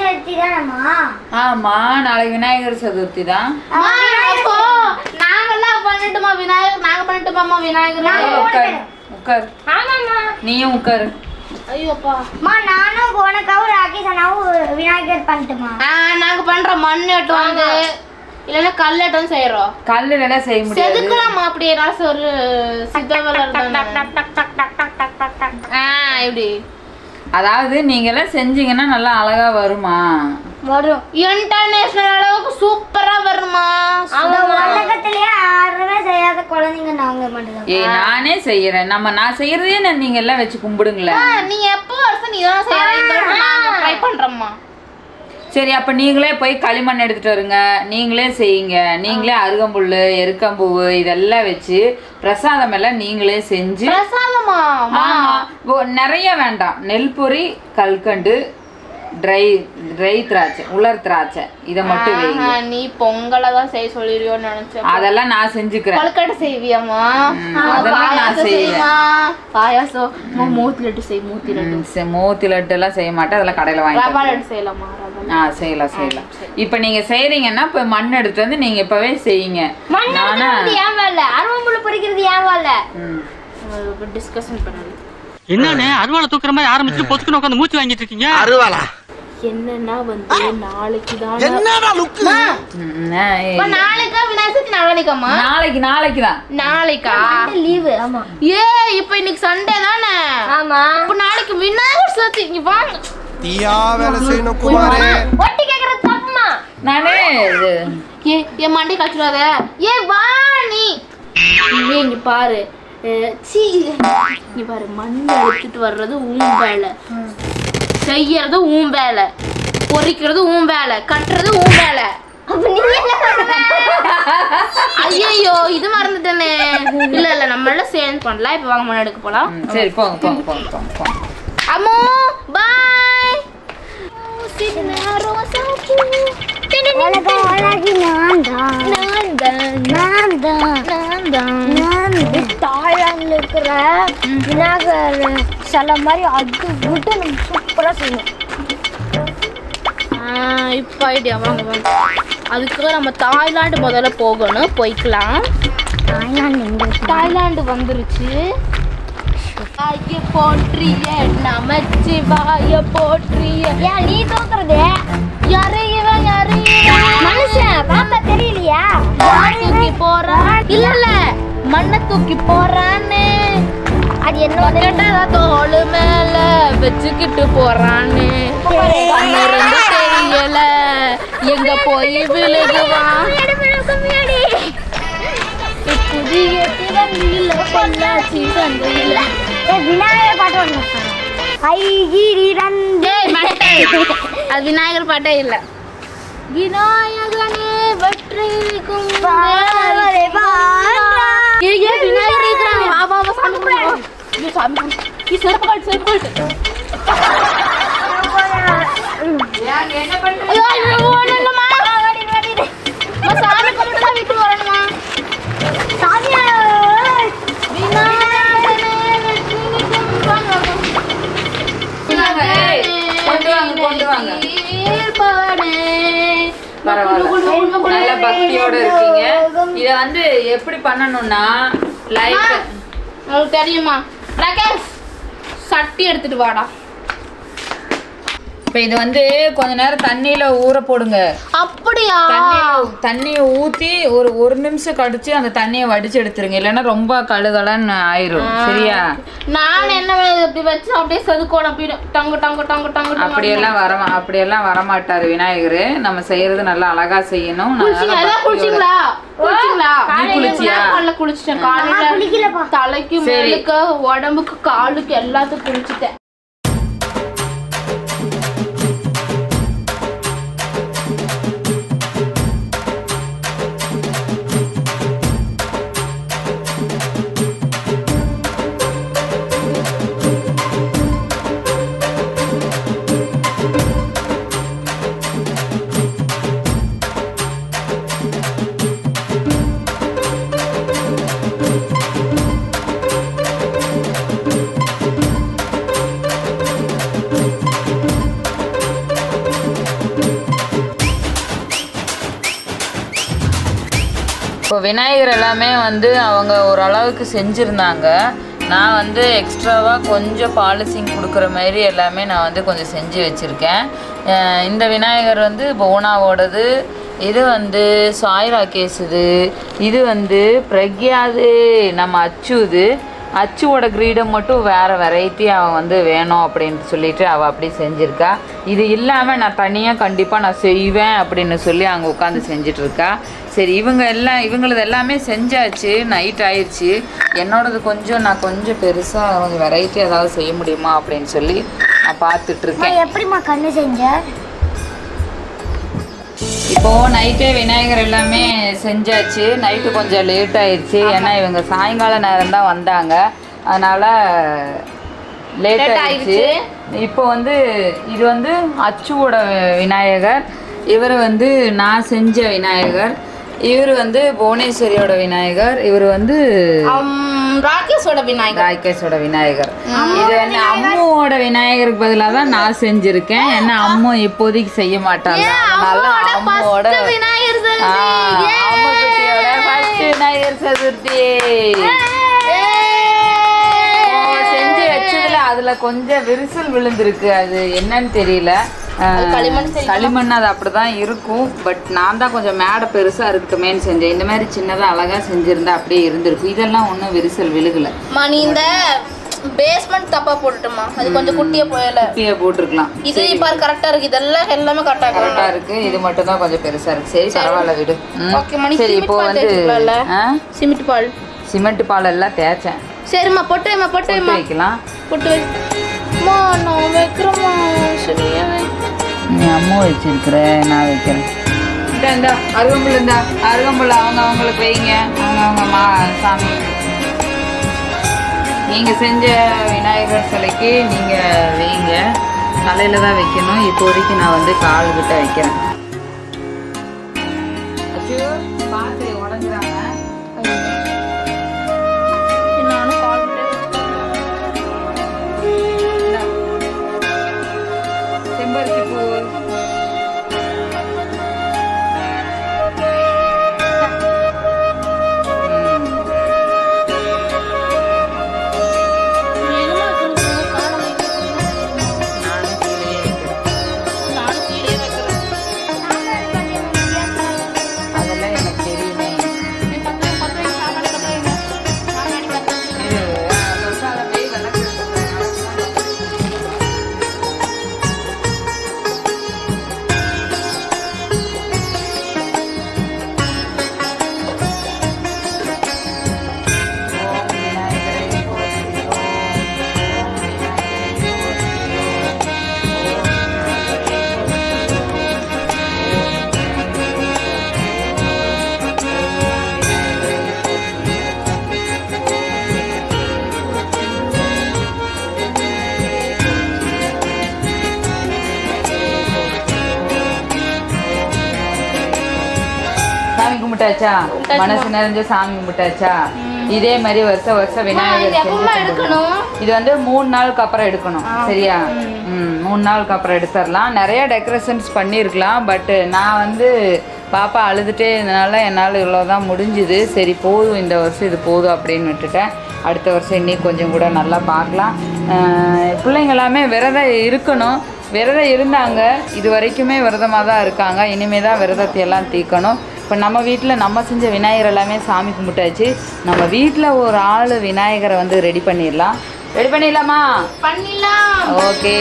சதுர்த்தி தானம்மா? ஆமா நாளைக்கு விநாயகர் சதுர்த்தி தான். நாங்கெல்லாம் பண்ணட்டுமா விநாயகர்? நாங்க பண்ணட்டுமாம்மா விநாயகர்? உட்கார் உட்கார். ஆமாம்மா. நீயும் உட்காரு. ஐயோப்பா. அம்மா நானும் உனக்காவும் ராகேஷ் அண்ணாவும் விநாயகர் பண்ணட்டுமா? ஆ, நாங்க பண்ற மண் எட்டு வந்து இல்லைன்னா கல் எட்டும் செய்யறோம் கல்லுல செய்ய முடியாது. செதுக்கலாமா அப்படியே ஏதாச்சும் ஒரு சித்தவல ஆ இப்படி அதாவது நீங்க எல்லாம் செஞ்சீங்கன்னா நல்லா அழகா வருமா? வரும். இன்டர்நேஷனல் அளவுக்கு சூப்பரா வருமா? அந்த உலகத்திலேயே யாருமே செய்யாத குழந்தைங்க நாங்க மட்டும்தான். ஏய் நானே செய்யறேன். நம்ம நான் செய்யறதே நான் நீங்க எல்லாம் வச்சு கும்பிடுங்களேன். நீங்க எப்போ வருஷம் நீ தான் செய்யற ட்ரை பண்றோம்மா. சரி அப்ப நீங்களே போய் களிமண் எடுத்துட்டு வருங்க. நீங்களே செய்யுங்க. நீங்களே அருகம்புல்லு எருக்கம்பூவு இதெல்லாம் வச்சு பிரசாதம் எல்லாம் நீங்களே செஞ்சு பிரசாதமா? நிறைய வேண்டாம். நெல் பொரி கல்கண்டு ட்ரை ட்ரை திராட்சை உலர் திராட்சை. இதை மட்டும் வைங்க. நீ பொங்கலை தான் செய்ய சொல்லிருவியோன்னு நினைச்சேன். அதெல்லாம் நான் செஞ்சுக்கிறேன். கொழுக்கட்டை செய்வியாம்மா? ம், அதெல்லாம் நான் செய்வேன். பாயாசம். மூத்தி லட்டு செய் மூத்தி லட்டு மோத்தி லட்டு எல்லாம் செய்ய மாட்டேன். அதெல்லாம் கடையில வாங்கி ரவா லட்டு செய்யலாமா? ஆ செய்யலாம் செய்யலாம். இப்போ நீங்க செய்றீங்கன்னா இப்போ மண் எடுத்து வந்து நீங்க இப்பவே செய்யுங்க. நானா ஏன் வரல அருவம்புள்ள பொறிக்கிறது ஏன் வரல ம். டிஸ்கஷன் பண்ணல என்னன்னு அருவாளை தூக்குற மாதிரி ஆரம்பிச்சு பொத்துக்குன்னு உட்காந்து மூச்சு வாங்கிட்டு இருக்கீங்க? அருவாளா? என்னன்னா வந்து நாளைக்கு தான் என்னடா. நாளைக்கா விநாயகர் சதுர்த்தி நாளைக்காமா நாளைக்கு நாளைக்கு தான். நாளைக்கா? லீவு ஆமா. ஏ இப்போ இன்னைக்கு சண்டே தானே? ஆமா. இப்போ நாளைக்கு விநாயகர் சதுர்த்தி இங்க வாங்க. தீயா வேலை செய்யணும் குமாரே. ஒட்டி கேக்குறது தப்புமா? நானே இது. ஏ என் மண்டை காய்ச்சலாத ஏ வா நீ. ஏ இங்க பாரு. சீ இங்க பாரு மண் எடுத்துட்டு வர்றது உன் வேலை. செய்யறது உன் வேலை. பொறிக்கிறது உன் வேலை. கட்டுறது உன் வேலை. அப்ப நீ என்ன பண்ணுவ? ஐயோ இது மறந்துட்டேனே. இல்ல இல்ல நம்ம எல்லாம் சேர்ந்து பண்ணலாம். இப்ப வாங்க மண் எடுக்க போலாம். சரி போங்க போங்க போங்க போங்க போங்க. அம்மோ பாய் உலக அழகி நான் தான் நான் தான் நான் தான் தாய்லாந்துல இருக்கிற விநாயகர் சில மாதிரி அது விட்டு நம்ம சூப்பரா செய்யணும். இப்போ ஐடியா வாங்க வாங்க. அதுக்காக நம்ம தாய்லாந்து முதல்ல போகணும். போய்க்கலாம். இருக்கு? தாய்லாந்து வந்துருச்சு. வாய போற்றிய நமச்சிவாய போற்றிய. ஏன் நீ தோக்குறது யாரு இவன் யாரு மனுஷன் பார்த்தா தெரியலையா? தூக்கி போறான். இல்ல இல்ல மண்ணை தூக்கி போறான்னு அது கேட்டதா தோள் மேல வச்சுக்கிட்டு போறான்னு தெரியல. எங்க போய் விழுகுவான்? புதிய திறமையில பொள்ளாச்சி சந்தையில. விநாயகர் பாட்டு மட்டை அது விநாயகர் பாட்டே இல்ல. விநாயகனே வெற்றி பாவலே பாண்டா. ஏய் ஏய் விநாயகர் இருக்கிறாங்க. வா வா வா சாமி கும்பிடு. வா. ஐயோ சாமி கும்பிடு. நீ செருப்பு காட்டு செருப்பு காட்டு ஐயோ ஐயோ ஒண்ணும் இல்லம்மா அம்மா, சாமி கும்பிட்டு தான் வீட்டுக்கு வரணுமா? சாமியா கொண்டு வாங்க. பரவாயில்ல நல்ல பக்தியோட இருக்கீங்க. இத வந்து எப்படி பண்ணணும்னா லைக் உங்களுக்கு தெரியுமா? ராகேஷ் சட்டி எடுத்துட்டு வாடா. இப்போ இது வந்து கொஞ்ச நேரம் தண்ணியில ஊற போடுங்க. அப்படியா? தண்ணியை ஊத்தி ஒரு ஒரு நிமிஷம் கடிச்சு அந்த தண்ணியை வடிச்சு எடுத்துருங்க. இல்லைன்னா ரொம்ப கழுகலன்னு ஆயிரும். சரியா? நான் என்ன இப்படி வச்சு அப்படியே செதுக்கணும் அப்படி டங்கு டங்கு டங்கு டங்கு. அப்படியெல்லாம் வர அப்படியெல்லாம் வரமாட்டாரு விநாயகர். நம்ம செய்யறது நல்லா அழகா செய்யணும். குளிச்சிங்களா? குளிச்சியா? தலைக்கு. மேலுக்கு உடம்புக்கு காலுக்கு எல்லாத்துக்கும் குளிச்சிட்டேன். விநாயகர் எல்லாமே வந்து அவங்க ஓரளவுக்கு செஞ்சுருந்தாங்க. நான் வந்து எக்ஸ்ட்ராவாக கொஞ்சம் பாலிசிங் கொடுக்குற மாதிரி எல்லாமே நான் வந்து கொஞ்சம் செஞ்சு வச்சுருக்கேன். இந்த விநாயகர் வந்து போனாவோடது இது வந்து சாய்ரா கேஸுது இது வந்து பிரக்யாது நம்ம அச்சுது. அச்சுவோட கிரீடம் மட்டும் வேறு வெரைட்டி அவன் வந்து வேணும் அப்படின்னு சொல்லிட்டு அவள் அப்படி செஞ்சுருக்கா. இது இல்லாமல் நான் தனியாக கண்டிப்பாக நான் செய்வேன் அப்படின்னு சொல்லி அங்கே உட்காந்து செஞ்சிட்ருக்கா சரி இவங்க எல்லாம் இவங்களது எல்லாமே செஞ்சாச்சு நைட் ஆயிடுச்சு என்னோடது கொஞ்சம் நான் கொஞ்சம் பெருசாக கொஞ்சம் வெரைட்டி ஏதாவது செய்ய முடியுமா அப்படின்னு சொல்லி நான் அம்மா, எப்படிம்மா கண்ணு செஞ்ச? இப்போ நைட்டே விநாயகர் எல்லாமே செஞ்சாச்சு. நைட்டு கொஞ்சம் லேட் ஆயிடுச்சு ஏன்னா இவங்க சாயங்கால நேரம் தான் வந்தாங்க. அதனால லேட் ஆயிடுச்சு இப்போ வந்து இது வந்து அச்சுவோட விநாயகர். இவர் வந்து நான் செஞ்ச விநாயகர். இவர் வந்து புவனேஸ்வரியோட விநாயகர். இவர் வந்து ராகேஷோட விநாயகர். ராய்கேஷோட விநாயகர். இது வந்து அம்முவோட விநாயகருக்கு பதிலாக தான் நான் செஞ்சிருக்கேன். ஏன்னா அம்மு இப்போதைக்கு செய்ய மாட்டாங்க. அதனால அம்முவோட விநாயகர் விநாயகர் சதுர்த்தி. செஞ்சு வச்சதுல அதுல கொஞ்சம் விரிசல் விழுந்திருக்கு. அது என்னன்னு தெரியல. களிமண் அது அப்படிதான் இருக்கும். பட் நான் தான் கொஞ்சம் மேடை பெருசா இருக்கட்டுமேன்னு செஞ்சேன். இந்த மாதிரி சின்னதா அழகா செஞ்சிருந்தா அப்படியே இருந்திருக்கும். இதெல்லாம் ஒன்றும் விரிசல் விழுகல. நீ இந்த பேஸ்மெண்ட் தப்பா போட்டுட்டோமா. அது கொஞ்சம் குட்டியா போயல. குட்டியை போட்டிருக்கலாம். இது பாரு கரெக்டா இருக்கு. இதெல்லாம் எல்லாமே கரெக்டா கரெக்டா இருக்கு. இது மட்டும் தான் கொஞ்சம் பெருசா இருக்கு. சரி பரவாயில்ல விடு. ஓகே மணி சரி இப்போ வந்து? சிமெண்ட் பால். சிமெண்ட் பால் எல்லாம் தேய்ச்சேன். சரிம்மா பொட்டு வைம்மா பொட்டு வைக்கலாம். பொட்டு வை நான் வைக்கிறேம்மா. சரியா வை நீ அம்மா வச்சிருக்கிற நான் வைக்கிறேன். இந்த அருகம்புல் இந்த அருகம்புல் அவங்க அவங்களுக்கு வைங்க. அவங்க அவங்க மா சாமி. நீங்கள் செஞ்ச விநாயகர் சிலைக்கு நீங்கள் வைங்க. தலையில் தான் வைக்கணும். இப்போதைக்கு நான் வந்து கால் கிட்ட வைக்கிறேன். பார்த்து கும்பிட்டாச்சா? மனசு நிறைஞ்ச சாமி கும்பிட்டாச்சா? இதே மாதிரி வருஷம் வருஷம் விநாயகர் இது வந்து மூணு நாளுக்கு அப்புறம் எடுக்கணும் சரியா? மூணு நாளுக்கு அப்புறம் எடுத்துடலாம். நிறைய டெக்கரேஷன்ஸ் பண்ணியிருக்கலாம் பட் நான் வந்து பாப்பா அழுதுட்டே இருந்தனால என்னால் இவ்வளோ தான் முடிஞ்சுது. சரி போதும் இந்த வருஷம் இது போதும் அப்படின்னு விட்டுட்டேன். அடுத்த வருஷம் இன்னும் கொஞ்சம் கூட நல்லா பார்க்கலாம். பிள்ளைங்க எல்லாமே விரதம் இருக்கணும். விரதம் இருந்தாங்க. இது வரைக்குமே விரதமாக தான் இருக்காங்க. இனிமே தான் விரதத்தை எல்லாம் தீர்க்கணும். இப்போ நம்ம வீட்டில் நம்ம செஞ்ச விநாயகர் எல்லாமே சாமி கும்பிட்டாச்சு. நம்ம வீட்டில் ஒரு ஆள் விநாயகரை வந்து ரெடி பண்ணிடலாம். ரெடி பண்ணிடலாமா? பண்ணிடலாம். ஓகே.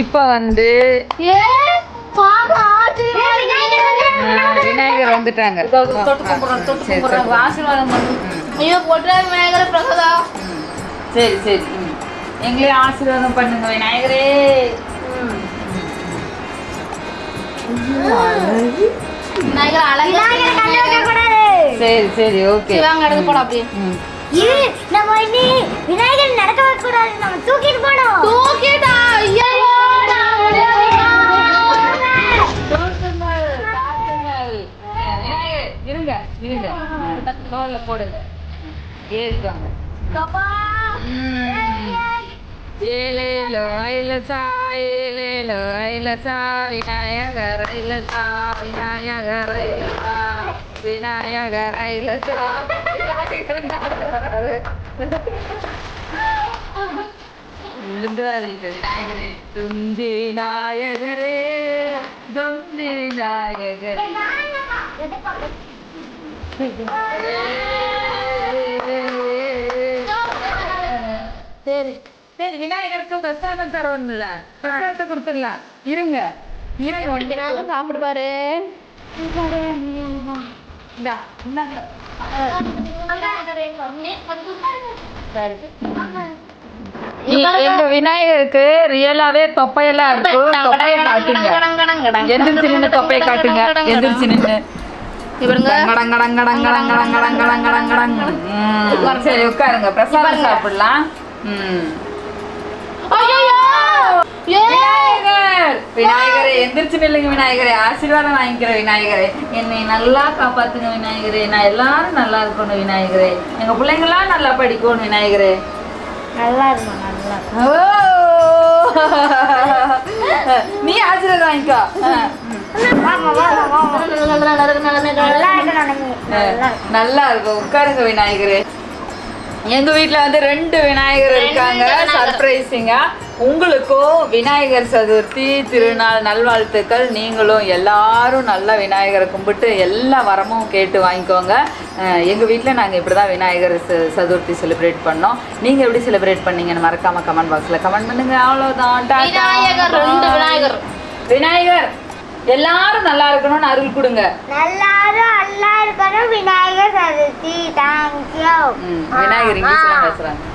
இப்போ வந்து விநாயகர் வந்துட்டாங்க. சரி சரி. எங்களே ஆசீர்வாதம் பண்ணுங்க விநாயகரே. சரி சரி ஓகே. நடந்து போலாம் அப்படியே. இது நம்ம விநாயகர் நடக்க கூடாது நம்ம தூக்கிட்டு போனோம். தூக்கிட்டா ஐயா இருங்க இருங்க தோல்ல போடுங்க. ஏறிக்கோங்க. ஏலேலோ ஐலசா ஏலேலோ ஐலசா விநாயகர் ஐலசா விநாயகர் ஐலசா விநாயகர் ஐலசா துந்தி விநாயகரே துந்தி விநாயகரே. சரி. சரி விநாயகருக்கு பிரசாதம் தரணும்ல. பிரசாதத்தை கொடுத்துடலாம். இருங்க. இருங்க ஒன்றே சாப்பிடு பாரு. இந்தா, இந்தாங்க. எங்க விநாயகருக்கு ரியலாவே தொப்பையெல்லாம் இருக்கும். தொப்பையை காட்டுங்க. எந்திரிச்சு நின்று தொப்பையை காட்டுங்க. எந்திரிச்சு நின்று இவருங்க உட்காருங்க. பிரசாதம் சாப்பிடலாம். விநாயகர்! விநாயகரே எந்திரிச்சு நில்லுங்க விநாயகரே. ஆசீர்வாதம் வாங்கிக்கிற விநாயகரே. என்னை நல்லா காப்பாத்துங்க விநாயகரே. நான் எல்லாரும் நல்லா இருக்கணும் விநாயகரே. எங்க பிள்ளைங்களாம் நல்லா படிக்கணும் விநாயகரே. நல்லா இருக்கணும் நல்லா நீ ஆசீர்வாதம் வாங்கிக்கோ. நல்லா இருக்கும். உட்காருங்க விநாயகர். எங்க வீட்டுல வந்து ரெண்டு விநாயகர் இருக்காங்க. சர்ப்ரைஸிங்கா உங்களுக்கும் விநாயகர் சதுர்த்தி திருநாள் நல்வாழ்த்துக்கள். நீங்களும் எல்லாரும் நல்ல விநாயகரை கும்பிட்டு எல்லா வரமும் கேட்டு வாங்கிக்கோங்க. அஹ் எங்க வீட்ல நாங்க இப்படிதான் விநாயகர் ச- சதுர்த்தி செலிப்ரேட் பண்ணோம். நீங்க எப்படி செலிப்ரேட் பண்ணீங்கன்னு மறக்காம கமெண்ட் பாக்ஸ்ல கமெண்ட் பண்ணுங்க. அவ்வளவுதான். டாடா. விநாயகர், ரெண்டு விநாயகர். விநாயகர் எல்லாரும் நல்லா இருக்கணும்னு அருள் கொடுங்க. எல்லாரும் நல்லா இருக்கணும். விநாயகர் சதுர்த்தி. தேங்க்யூ விநாயகர் இங்கிலீஷ்லாம் பேசுறாங்க.